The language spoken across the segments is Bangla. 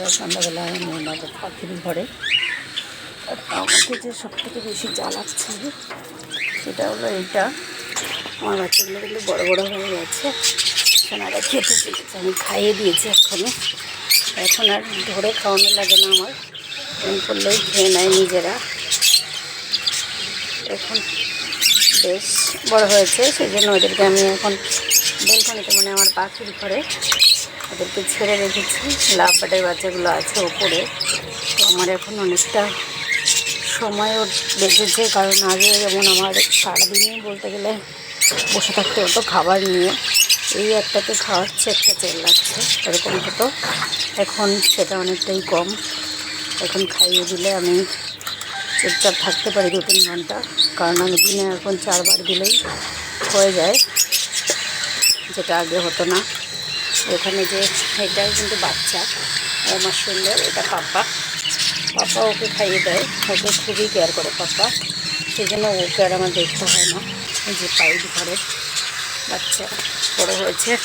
বন্ধুরা সন্ধ্যাবেলা আমি আমাদের পাখির ঘরে। আর আমাকে যে সব থেকে বেশি জ্বালাচ্ছে সেটা হলো এইটা। আমার বাচ্চাগুলো কিন্তু বড় বড় হয়ে গেছে। সোনারা খেতে পেরেছে আমি খাইয়ে দিয়েছি এখনই এখন আর ধরে খাওয়ানো লাগে না আমার। ফোন করলেই খেয়ে নেয় নিজেরা। এখন বেশ বড় হয়েছে, সেই জন্য ওদেরকে আমি এখন বেলকনিতে মানে আমার পাখির ঘরে ওদেরকে ছেড়ে রেখেছি। লাভ বাটের বাচ্চাগুলো আছে ওপরে। তো আমার এখন অনেকটা সময়ও বেঁচেছে, কারণ আগে যেমন আমার সারাদিনই বলতে গেলে বসে থাকতে হতো খাবার নিয়ে। এই একটাতে খাওয়াচ্ছে, একটা তেল লাগছে এরকম হতো। এখন সেটা অনেকটাই কম। এখন খাইয়ে দিলে আমি চুপচাপ থাকতে পারি দু তিন ঘণ্টা, কারণ আমি দিনে এখন চারবার দিলেই হয়ে যায়। যেটা আগে হতো না। এখানে যে এটাই কিন্তু বাচ্চা। ও আমার সুন্দর, এটা পাপা। পাপা ওকে খাইয়ে দেয়। ওকে খুবই কেয়ার করে পাপা। সেই জন্য ওকে আর আমার দেখতে হয় না। যে পাইপ ঘরে বাচ্চা বড়ো হয়েছে।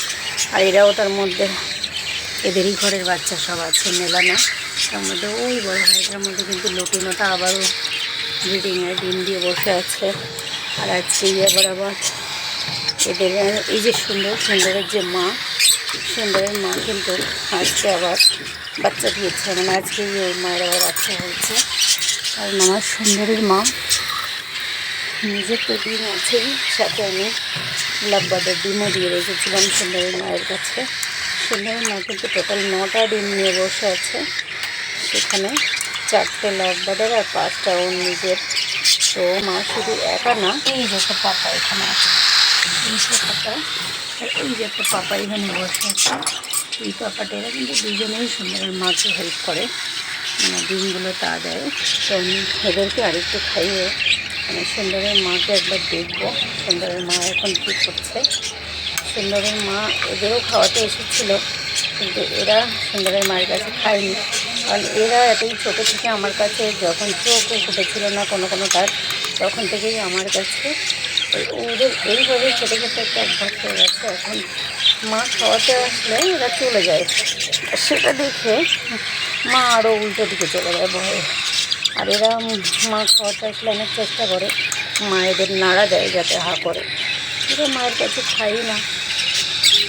আর এরাও তার মধ্যে এদেরই ঘরের বাচ্চা সব আছে মেলানা তার মধ্যে ওই বড় ভাইটার মধ্যে কিন্তু লটিনোটা আবারও ব্রিডিংয়ে ডিম দিয়ে বসে আছে। আর আজকে আবার আবার এদের, এই যে সুন্দর, সুন্দরের যে মা সুন্দরের মা কিন্তু আজকে আবার, বাচ্চা দিয়েছে। মানে আজকে ওর মায়ের আবার বাচ্চা হয়েছে। আর মামার সুন্দরের মা নিজের তো আছেই, সাথে আমি লাভবাদের ডিমও দিয়ে রেখেছিলাম সুন্দরের মায়ের কাছে। সুন্দরের মা কিন্তু টোটাল নটা ডিম নিয়ে বসে আছে। সেখানে চারটে লাভবাদের আর পাঁচটা ওর নিজের। তো মা শুধু একা না, এই যে পাপা এখানে আছে। পাপা এই যে একটা পাপা এখানে বসে আছে। এই পাপাটা এরা কিন্তু দুজনেই সুন্দরের মাকে হেল্প করে। মানে ডিমগুলো তা দেয়। তো আমি এদেরকে আরেকটু খাইয়ে মানে সুন্দরের মাকে একবার দেখব। সুন্দরের মা এখন কী করছে? সুন্দরের মা এদেরও খাওয়াতে এসেছিল, কিন্তু এরা সুন্দরের মায়ের কাছে খায়নি। কারণ এরা এতই ছোটো থেকে আমার কাছে যখন চোখও ফুটেছিল না কোনো কোনো তার, তখন থেকেই আমার কাছে ওদের এইভাবে ছোটো ছোটো একটা অভ্যাস হয়ে গেছে, এখন মা খাওয়াতে আসলে এরা চলে যায়। সেটা দেখে মা আরও উল্টো দিকে চলে যায় ভয়ে আর এরা মা খাওয়াতে আসলে অনেক চেষ্টা করে, মা এদের নাড়া দেয় যাতে হা করে। এরা মায়ের কাছে খাই না।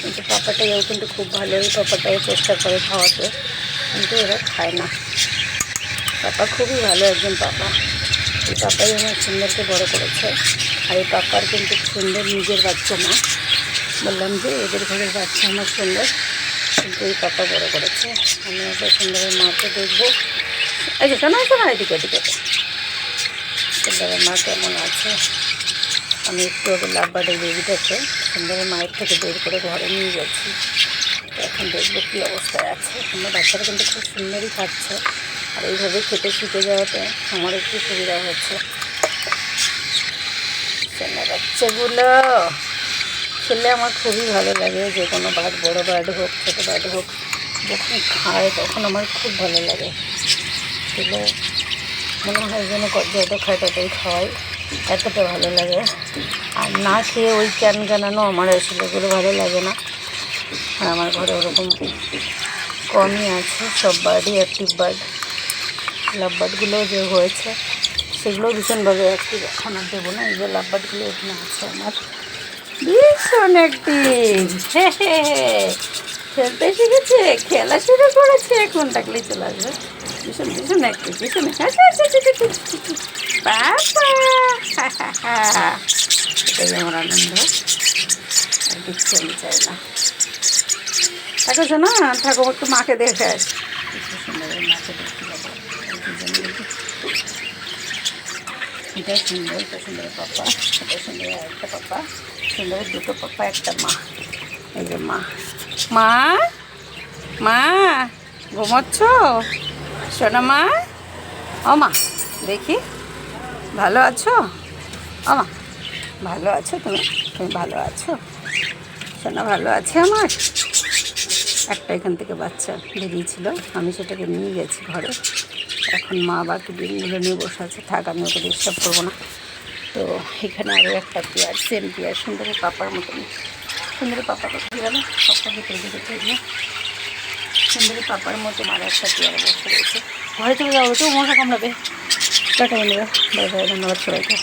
কিন্তু পাপাটাও কিন্তু খুব ভালো, এই পাপাটাও চেষ্টা করে খাওয়াতে, কিন্তু এরা খায় না। পাপা খুবই ভালো একজন পাপা। এই পাপাই আমার সুন্দরকে বড় করেছে। আর এই পাপার কিন্তু সুন্দর নিজের বাচ্চা না। বললাম যে এদের ঘরের বাচ্চা আমার সুন্দর কিন্তু এই পাপা বড় করেছে। আমি ওকে সুন্দরের মাকে দেখব। এই যে শোনা শোনা, এদিকে এদিকে। সুন্দরের মা কেমন আছে? আমি একটু ওকে লাভবার্ডের বেবিটাকে সুন্দরের মায়ের থেকে বের করে ঘরে নিয়ে তো এখন দেখব কী অবস্থায় আছে। আমার বাচ্চারা কিন্তু খুব সুন্দরই খাচ্ছে। আর এইভাবে খেতে শিখে যাওয়াতে আমার একটু সুবিধা হচ্ছে। চেনা বাচ্চাগুলো খেলে আমার খুবই ভালো লাগে, যে কোনো বার্ড বড়ো বার্ড হোক, ছোটো বার্ড হোক, যখন খায় তখন আমার খুব ভালো লাগে। খেলে মনে হয় যেন যত খায় ততই খাওয়াই, এতটা ভালো লাগে। আর না খেয়ে ওই ক্যান জানানো আমার আসলে এগুলো ভালো লাগে না। আর আমার ঘরে ওরকম কমই আছে, সব বার্ডই অ্যাক্টিভ বার্ড লাভ বার্ডগুলো যে হয়েছে। সেগুলো ভীষণভাবে অ্যাক্টিভ এখন আর দেবো না এই যে লাভ বার্ডগুলো এখানে আছে আমার ভীষণ অ্যাক্টিভ খেলতে শিখেছে খেলা শুরু করেছে এখন ডাকলেই চলে আসবে ভীষণ ভীষণ অ্যাক্টিভ ভীষণ আচ্ছা আচ্ছা আচ্ছা এটাই আমার আনন্দ আর কিছু আমি চাই না থাকো শোনা থাকো একটু মাকে দেখে আস সুন্দর মাকে দেখতে দেখি। এটা সুন্দর এটা সুন্দর পাপা এটা সুন্দর একটা পাপা সুন্দর দুটো পাপা একটা মা, এই যে মা। মা? মা, ঘুমোচ্ছ? শোনা মা। ও মা, দেখি। ভালো আছো? ও মা, ভালো আছো তুমি? তুমি ভালো আছো? সোনা ভালো আছে আমার? একটা এখান থেকে বাচ্চা বেরিয়েছিল, আমি সেটাকে নিয়ে গেছি ঘরে। এখন মা বাকি দিনগুলো নিয়ে বসে আছে, থাক আমি ওকে ডিস্টার্ব করব না। তো এখানে আরও একটা পেয়ার, সেম পেয়ার, সুন্দর পাপার মতন সুন্দর পাপা কোথায় গেল পাপা ভিতরে দিকে চলে সুন্দর পাপার মতো মার একটা পেয়ার বসে রয়েছে। ঘরে চলে যাব তো মশা কামড়াবে। টাটা বন্ধুরা ধন্যবাদ সবাইকে।